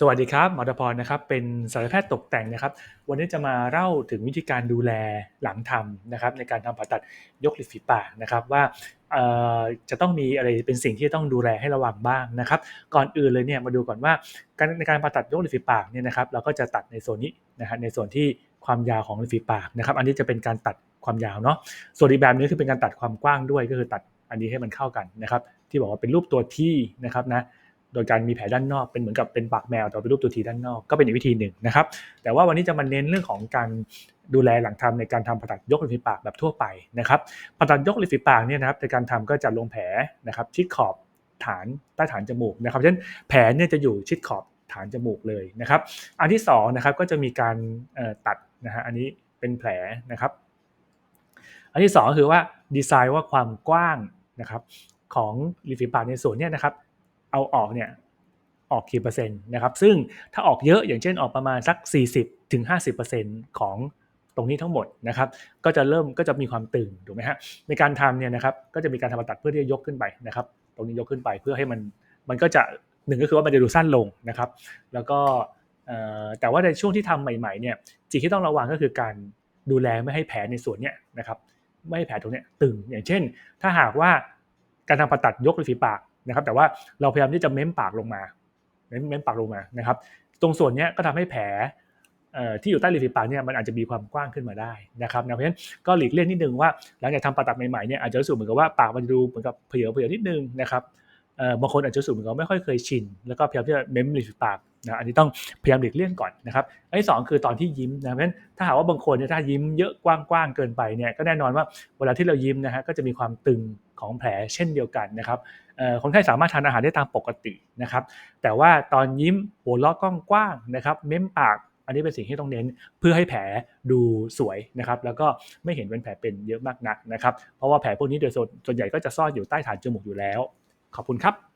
สวัสดีครับหมอตพรนะครับ เป็นศัลยแพทย์ตกแต่งนะครับ วันนี้จะมาเล่าถึงวิธีการดูแลหลังทำนะครับ ในการทำผ่าตัดยกริบฝีปากนะครับ ว่าจะต้องมีอะไรเป็นสิ่งที่ต้องดูแลให้ระวังบ้างนะครับ ก่อนอื่นเลยเนี่ยมาดูก่อนว่าการในการผ่าตัดยกริบฝีปากเนี่ยนะครับ เราก็จะตัดในโซนนี้นะฮะในส่วนที่ความยาวของริบฝีปากนะครับ อันนี้จะเป็นการตัดความยาวเนาะส่วนอีกแบบนึงคือเป็นการตัดความกว้างด้วยก็คือตัดอันนี้ให้มันเข้ากันนะครับ ที่บอกว่าเป็นรูปตัวที่นะครับนะ โดยการมีแผลด้านนอกเป็นเหมือนกับเป็นปากแมวแต่เป็นรูปตัวทีด้านนอกก็เป็นอีกวิธีหนึ่งนะครับ แต่ว่าวันนี้จะมาเน้นเรื่องของการดูแลหลังทำในการทำผ่าตัดยกริมฝีปากแบบทั่วไปนะครับผ่าตัดยกริมฝีปากเนี่ยนะครับในการทำก็จะลงแผลนะครับชิดขอบฐานใต้ฐานจมูกนะครับฉะนั้นแผลเนี่ยจะอยู่ชิดขอบฐานจมูกเลยนะครับ อันที่2นะครับก็จะมีการตัดนะฮะอันนี้เป็นแผลนะครับ อันที่2คือว่าดีไซน์ว่าความกว้างนะครับของริมฝีปากในส่วนนี้นะครับ เอาออกเนี่ยออกกี่เปอร์เซ็นต์นะครับ ซึ่งถ้าออกเยอะอย่างเช่นออกประมาณสัก 40ถึง50%ของตรงนี้ทั้งหมดนะครับ ก็จะเริ่มก็จะมีความตึงถูกไหมฮะในการทำเนี่ยนะครับก็จะมีการทำาตัดเพื่อที่จะยกขึ้นไปนะครับ ตรงนี้ยกขึ้นไปเพื่อให้มันมันก็จะหนึ่งก็คือว่ามันจะดูสั้นลงนะครับ แล้วก็แต่ว่าในช่วงที่ทำใหม่ๆเนี่ยสิ่งที่ต้องระวังก็คือการดูแลไม่ให้แผลในส่วนเนี้ยนะครับ ไม่ให้แผลตรงเนี้ยตึงอย่างเช่น ถ้าหากว่าการทำผ่าตัดยกริมฝีปาก นะครับแต่ว่าเราพยายามที่จะเม้มปากลงมาเม้มเม้มปากลงมานะครับ ตรงส่วนนี้ก็ทำให้แผลที่อยู่ใต้ริมฝีปากเนี่ยมันอาจจะมีความกว้างขึ้นมาได้นะครับเพราะฉะนั้นก็หลีกเลี่ยงนิดนึงว่าหลังจากทำผ่าตัดใหม่ๆเนี่ยอาจจะรู้สึกเหมือนกับว่าปากมันดูเหมือนกับเผยเผยนิดนึงนะครับบางคนอาจจะรู้สึกเหมือนกับไม่ค่อยเคยชินแล้วก็พยายามที่จะเม้มริมฝีปาก นะอันนี้ต้องพยายามหลีกเลี่ยงก่อนนะครับอันที่2คือตอนที่ยิ้มนะเพราะฉะนั้นถ้าหากว่าบางคนเนี่ยถ้ายิ้มเยอะกว้างๆเกินไปเนี่ยก็แน่นอนว่าเวลาที่เรายิ้มนะฮะก็จะมีความตึงของแผลเช่นเดียวกันนะครับคนไข้สามารถทานอาหารได้ตามปกตินะครับ แต่ว่าตอนยิ้มหัวเราะกว้างๆนะครับเม้มปากอันนี้เป็นสิ่งที่ต้องเน้นเพื่อให้แผลดูสวยนะครับ แล้วก็ไม่เห็นเป็นแผลเป็นเยอะมากนักนะครับ เพราะว่าแผลพวกนี้โดยส่วนใหญ่ก็จะซ่อนอยู่ใต้ฐานจมูกอยู่แล้ว ขอบคุณครับ